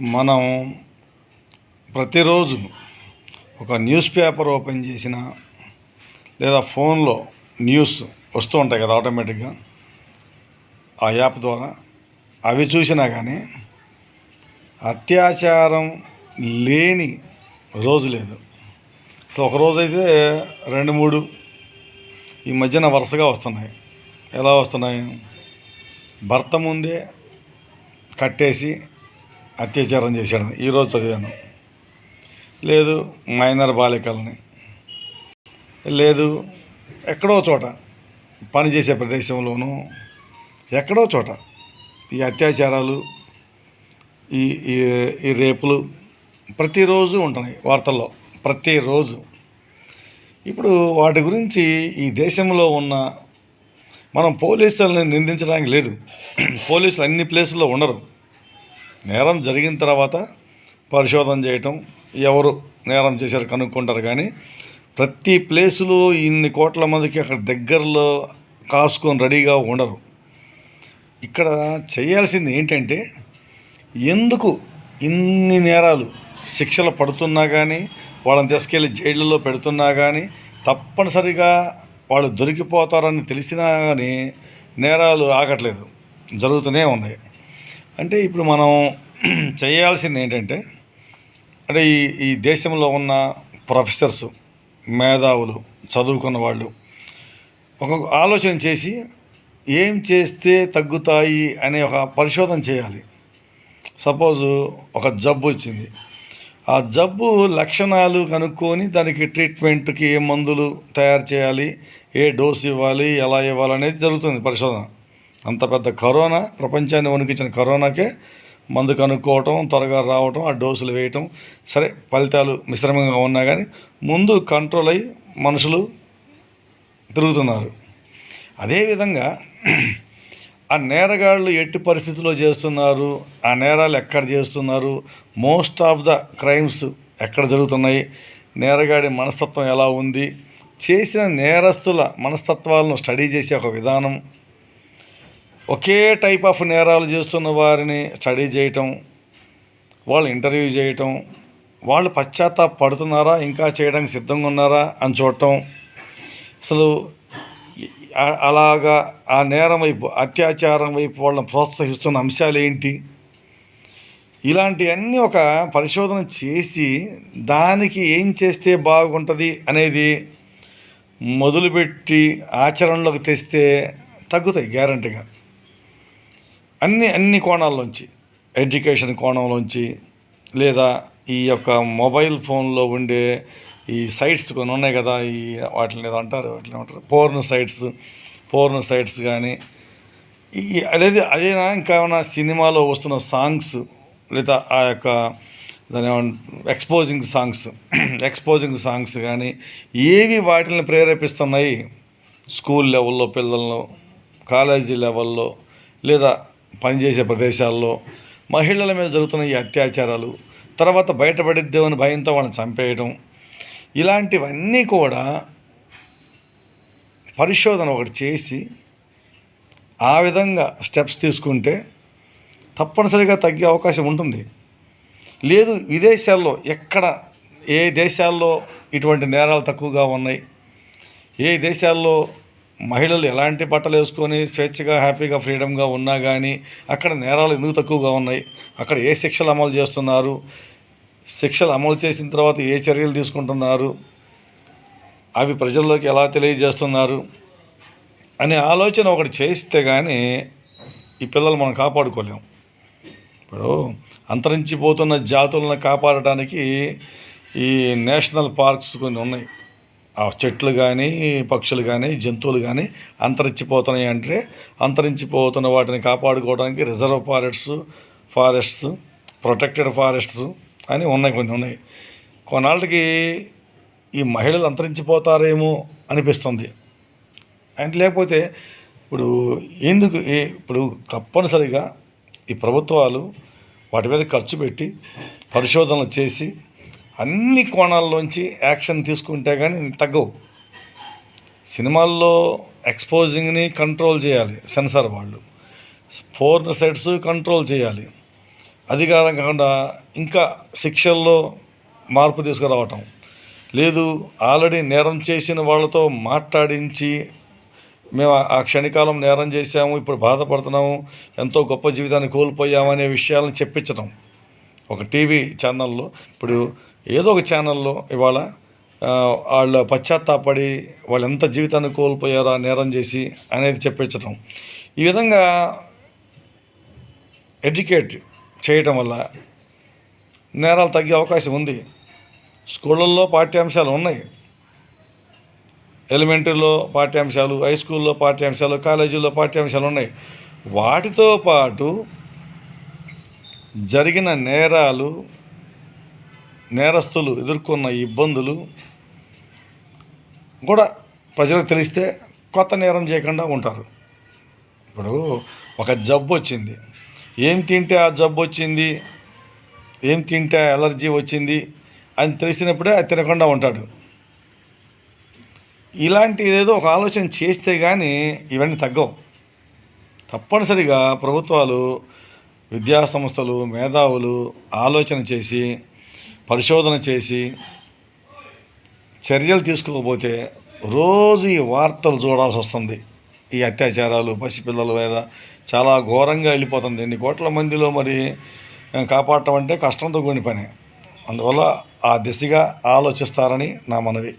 మనం ప్రతిరోజు ఒక న్యూస్ పేపర్ ఓపెన్ చేసిన లేదా ఫోన్లో న్యూస్ వస్తూ ఉంటాయి కదా ఆటోమేటిక్గా ఆ యాప్ ద్వారా అవి చూసినా కానీ అత్యాచారం లేని రోజు లేదు. అసలు ఒక రోజు అయితే రెండు మూడు ఈ మధ్యన వరుసగా వస్తున్నాయి. ఎలా వస్తున్నాయి? భర్త ముందే కట్టేసి అత్యాచారం చేశాడు. ఈరోజు చదివాను. లేదు మైనర్ బాలికల్ని. లేదు ఎక్కడో చోట పని చేసే ప్రదేశంలోనూ ఎక్కడో చోట ఈ అత్యాచారాలు ఈ ఈ ఈ రేపులు ప్రతిరోజు ఉంటున్నాయి వార్తల్లో. ప్రతిరోజు. ఇప్పుడు వాటి గురించి ఈ దేశంలో ఉన్న మనం పోలీసులను నిందించడానికి లేదు. పోలీసులు అన్ని ప్లేసుల్లో ఉండరు. నేరం జరిగిన తర్వాత పరిశోధన చేయటం ఎవరు నేరం చేశారు కనుక్కుంటారు కానీ ప్రతి ప్లేసులో ఇన్ని కోట్ల మందికి అక్కడ దగ్గరలో కాసుకొని రెడీగా ఉండరు. ఇక్కడ చేయాల్సింది ఏంటంటే ఎందుకు ఇన్ని నేరాలు శిక్షలు పడుతున్నా కానీ వాళ్ళని తీసుకెళ్ళి జైళ్ళలో పెడుతున్నా కానీ తప్పనిసరిగా వాళ్ళు దొరికిపోతారని తెలిసినా కానీ నేరాలు ఆగట్లేదు. జరుగుతూనే ఉన్నాయి. అంటే ఇప్పుడు మనం చేయాల్సింది ఏంటంటే అంటే ఈ ఈ దేశంలో ఉన్న ప్రొఫెసర్స్ మేధావులు చదువుకున్న వాళ్ళు ఒక ఆలోచన చేసి ఏం చేస్తే తగ్గుతాయి అనే ఒక పరిశోధన చేయాలి. సపోజు ఒక జబ్బు వచ్చింది. ఆ జబ్బు లక్షణాలు కనుక్కొని దానికి ట్రీట్మెంట్కి ఏ మందులు తయారు చేయాలి ఏ డోసు ఇవ్వాలి ఎలా ఇవ్వాలి అనేది జరుగుతుంది పరిశోధన. అంత పెద్ద కరోనా ప్రపంచాన్ని వణికించిన కరోనాకే మందు కనుక్కోవటం త్వరగా రావటం ఆ డోసులు వేయటం సరే ఫలితాలు మిశ్రమంగా ఉన్నా కానీ ముందు కంట్రోల్ అయ్యి మనుషులు తిరుగుతున్నారు. అదేవిధంగా ఆ నేరగాళ్ళు ఎట్టి పరిస్థితుల్లో చేస్తున్నారు ఆ నేరాలు ఎక్కడ చేస్తున్నారు మోస్ట్ ఆఫ్ ద క్రైమ్స్ ఎక్కడ జరుగుతున్నాయి నేరగాడి మనస్తత్వం ఎలా ఉంది చేసిన నేరస్తుల మనస్తత్వాలను స్టడీ చేసే ఒక విధానం ఒకే టైప్ ఆఫ్ నేరాలు చేస్తున్న వారిని స్టడీ చేయటం వాళ్ళు ఇంటర్వ్యూ చేయటం వాళ్ళు పశ్చాత్తాప పడుతున్నారా ఇంకా చేయడానికి సిద్ధంగా ఉన్నారా అని చూడటం. అసలు అలాగా ఆ నేరం వైపు అత్యాచారం వైపు వాళ్ళని ప్రోత్సహిస్తున్న అంశాలు ఏంటి? ఇలాంటివన్నీ ఒక పరిశోధన చేసి దానికి ఏం చేస్తే బాగుంటుంది అనేది మొదలుపెట్టి ఆచరణలోకి తెస్తే తగ్గుతాయి గ్యారంటీగా అన్ని అన్ని కోణాల్లోంచి ఎడ్యుకేషన్ కోణంలోంచి లేదా ఈ యొక్క మొబైల్ ఫోన్లో ఉండే ఈ సైట్స్ కొన్ని ఉన్నాయి కదా ఈ వాటిని ఏదో అంటారు వాటిని ఏమంటారు? పోర్న్ సైట్స్ పోర్న్ సైట్స్ కానీ ఈ అదేది అదేనా? ఇంకా ఏమైనా సినిమాలో వస్తున్న సాంగ్స్ లేదా ఆ యొక్క దాని ఎక్స్పోజింగ్ సాంగ్స్ ఎక్స్పోజింగ్ సాంగ్స్ కానీ ఏవి వాటిని ప్రేరేపిస్తున్నాయి? స్కూల్ లెవెల్లో పిల్లల్లో కాలేజీ లెవెల్లో లేదా పనిచేసే ప్రదేశాల్లో మహిళల మీద జరుగుతున్న ఈ అత్యాచారాలు తర్వాత బయటపడిద్దామని భయంతో వాళ్ళని చంపేయడం ఇలాంటివన్నీ కూడా పరిశోధన ఒకటి చేసి ఆ విధంగా స్టెప్స్ తీసుకుంటే తప్పనిసరిగా తగ్గే అవకాశం ఉంటుంది. లేదు విదేశాల్లో ఎక్కడ ఏ దేశాల్లో ఇటువంటి నేరాలు తక్కువగా ఉన్నాయి ఏ దేశాల్లో మహిళలు ఎలాంటి బట్టలు వేసుకొని స్వేచ్ఛగా హ్యాపీగా ఫ్రీడమ్గా ఉన్నా కానీ అక్కడ నేరాలు ఎందుకు తక్కువగా ఉన్నాయి? అక్కడ ఏ శిక్షలు అమలు చేస్తున్నారు? శిక్షలు అమలు చేసిన తర్వాత ఏ చర్యలు తీసుకుంటున్నారు? అవి ప్రజల్లోకి ఎలా తెలియజేస్తున్నారు? అనే ఆలోచన ఒకటి చేస్తే కానీ ఈ పిల్లలు మనం కాపాడుకోలేం. ఇప్పుడు అంతరించిపోతున్న జాతులను కాపాడటానికి ఈ నేషనల్ పార్క్స్ కొన్ని ఉన్నాయి. ఆ చెట్లు కానీ పక్షులు కానీ జంతువులు కానీ అంతరించిపోతున్నాయి అంటే అంతరించిపోతున్న వాటిని కాపాడుకోవడానికి reserve forests forests protected forests అని ఉన్నాయి కొన్ని ఉన్నాయి. కొన్నాళ్ళకి ఈ మహిళలు అంతరించిపోతారేమో అనిపిస్తుంది. అంటే లేకపోతే ఇప్పుడు ఎందుకు ఇప్పుడు తప్పనిసరిగా ఈ ప్రభుత్వాలు వాటి మీద ఖర్చు పెట్టి పరిశోధనలు చేసి అన్ని కోణాల్లోంచి యాక్షన్ తీసుకుంటే కానీ తగ్గవు. సినిమాల్లో ఎక్స్పోజింగ్ని కంట్రోల్ చేయాలి సెన్సార్ వాళ్ళు. ఫోర్న్ సెట్స్ కంట్రోల్ చేయాలి. అది కాకుండా ఇంకా శిక్షల్లో మార్పు తీసుకురావటం. లేదు ఆల్రెడీ నేరం చేసిన వాళ్ళతో మాట్లాడించి మేము ఆ- ఆ క్షణికాలం నేరం చేశాము ఇప్పుడు బాధపడుతున్నాము ఎంతో గొప్ప జీవితాన్ని కోల్పోయాము అనే విషయాలను చెప్పించడం ఒక టీవీ ఛానల్లో ఇప్పుడు ఏదో ఒక ఛానల్లో ఇవాళ వాళ్ళ పశ్చాత్తాపడి వాళ్ళు ఎంత జీవితాన్ని కోల్పోయారా నేరం చేసి అనేది చెప్పించడం ఈ విధంగా ఎడ్యుకేట్ చేయటం వల్ల నేరాలు తగ్గే అవకాశం ఉంది. స్కూళ్ళల్లో పాఠ్యాంశాలు ఉన్నాయి. ఎలిమెంటరీలో పాఠ్యాంశాలు హై స్కూల్లో పాఠ్యాంశాలు కాలేజీల్లో పాఠ్యాంశాలు ఉన్నాయి. వాటితో పాటు జరిగిన నేరాలు నేరస్తులు ఎదుర్కొన్న ఇబ్బందులు కూడా ప్రజలకు తెలిస్తే కొత్త నేరం చేయకుండా ఉంటారు. ఇప్పుడు ఒక జబ్బు వచ్చింది. ఏం తింటే ఆ జబ్బు వచ్చింది? ఏం తింటే ఎలర్జీ వచ్చింది? అని తెలిసినప్పుడే అది తినకుండా ఉంటాడు. ఇలాంటి ఏదో ఒక ఆలోచన చేస్తే కానీ ఇవన్నీ తగ్గవు. తప్పనిసరిగా ప్రభుత్వాలు విద్యా సంస్థలు మేధావులు ఆలోచన చేసి పరిశోధన చేసి చర్యలు తీసుకోకపోతే రోజు ఈ వార్తలు చూడాల్సి వస్తుంది. ఈ అత్యాచారాలు పసిపిల్లల మీద చాలా ఘోరంగా వెళ్ళిపోతుంది. ఎన్ని కోట్ల మందిలో మరి కాపాడటం అంటే కష్టంతో కూడిన పని. అందువల్ల ఆ దిశగా ఆలోచిస్తారని నా మనవి.